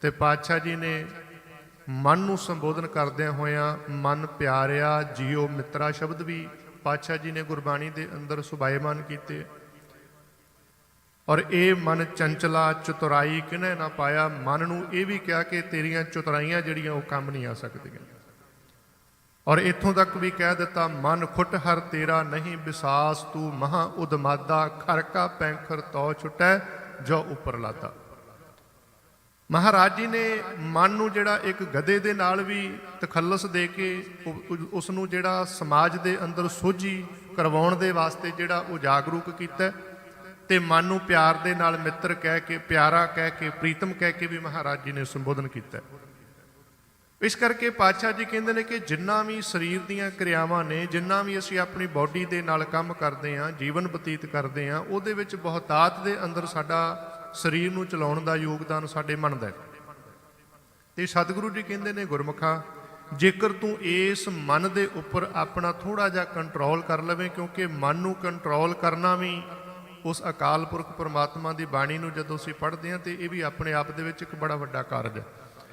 ਤੇ ਪਾਤਸ਼ਾਹ ਜੀ ਨੇ ਮਨ ਨੂੰ ਸੰਬੋਧਨ ਕਰਦਿਆਂ ਹੋਇਆਂ ਮਨ ਪਿਆਰਿਆ, ਜੀਓ ਮਿੱਤਰਾ ਸ਼ਬਦ ਵੀ ਪਾਤਸ਼ਾਹ ਜੀ ਨੇ ਗੁਰਬਾਣੀ ਦੇ ਅੰਦਰ ਸੁਭਾਏਮਾਨ ਕੀਤੇ। ਔਰ ਇਹ ਮਨ ਚੰਚਲਾ, ਚਤੁਰਾਈ ਕਿਨੇ ਨਾ ਪਾਇਆ? ਮਨ ਨੂੰ ਇਹ ਵੀ ਕਿਹਾ ਕਿ ਤੇਰੀਆਂ ਚਤੁਰਾਈਆਂ ਜਿਹੜੀਆਂ ਉਹ ਕੰਮ ਨਹੀਂ ਆ ਸਕਦੀਆਂ। ਔਰ ਇੱਥੋਂ ਤੱਕ ਵੀ ਕਹਿ ਦਿੱਤਾ, ਮਨ ਖੁੱਟ ਹਰ ਤੇਰਾ ਨਹੀਂ ਵਿਸਾਸ ਤੂੰ ਮਹਾ ਉਦਮਾਦਾ ਖਰਕਾ ਪੈਂਖਰ ਤੋ ਛੁਟੈ, ਜੋ ਉੱਪਰ ਲਾਦਾ। ਮਹਾਰਾਜ ਜੀ ਨੇ ਮਨ ਨੂੰ ਜਿਹੜਾ ਇੱਕ ਗਧੇ ਦੇ ਨਾਲ ਵੀ ਤਖੱਲਸ ਦੇ ਕੇ ਉਸ ਨੂੰ ਜਿਹੜਾ ਸਮਾਜ ਦੇ ਅੰਦਰ ਸੋਝੀ ਕਰਵਾਉਣ ਦੇ ਵਾਸਤੇ ਜਿਹੜਾ ਉਹ ਜਾਗਰੂਕ ਕੀਤਾ ਤੇ ਮਨ ਨੂੰ ਪਿਆਰ ਦੇ ਨਾਲ ਮਿੱਤਰ ਕਹਿ ਕੇ, ਪਿਆਰਾ ਕਹਿ ਕੇ, ਪ੍ਰੀਤਮ ਕਹਿ ਕੇ ਵੀ ਮਹਾਰਾਜ ਜੀ ਨੇ ਸੰਬੋਧਨ ਕੀਤਾ। ਇਸ ਕਰਕੇ ਪਾਤਸ਼ਾਹ ਜੀ ਕਹਿੰਦੇ ਨੇ ਕਿ ਜਿੰਨਾ ਵੀ ਸਰੀਰ ਦੀਆਂ ਕਿਰਿਆਵਾਂ ਨੇ, ਜਿੰਨਾ ਵੀ ਅਸੀਂ ਆਪਣੀ ਬਾਡੀ ਦੇ ਨਾਲ ਕੰਮ ਕਰਦੇ ਆਂ ਜੀਵਨ ਬਤੀਤ ਕਰਦੇ ਆਂ ਉਹਦੇ ਵਿੱਚ ਬਹੁਤਾਤ ਦੇ ਅੰਦਰ ਸਾਡਾ ਸਰੀਰ ਨੂੰ ਚਲਾਉਣ ਦਾ ਯੋਗਦਾਨ ਸਾਡੇ ਮਨ ਦਾ ਹੈ। ਤੇ ਸਤਿਗੁਰੂ ਜੀ ਕਹਿੰਦੇ ਨੇ, ਗੁਰਮੁਖਾ, ਜੇਕਰ ਤੂੰ ਇਸ ਮਨ ਦੇ ਉੱਪਰ ਆਪਣਾ ਥੋੜਾ ਜਿਹਾ ਕੰਟਰੋਲ ਕਰ ਲਵੇਂ, ਕਿਉਂਕਿ ਮਨ ਨੂੰ ਕੰਟਰੋਲ ਕਰਨਾ ਵੀ ਉਸ ਅਕਾਲ ਪੁਰਖ ਪਰਮਾਤਮਾ ਦੀ ਬਾਣੀ ਨੂੰ ਜਦੋਂ ਅਸੀਂ ਪੜ੍ਹਦੇ ਹਾਂ, ਤੇ ਇਹ ਵੀ ਆਪਣੇ ਆਪ ਦੇ ਵਿੱਚ ਇੱਕ ਬੜਾ ਵੱਡਾ ਕਾਰਜ ਹੈ।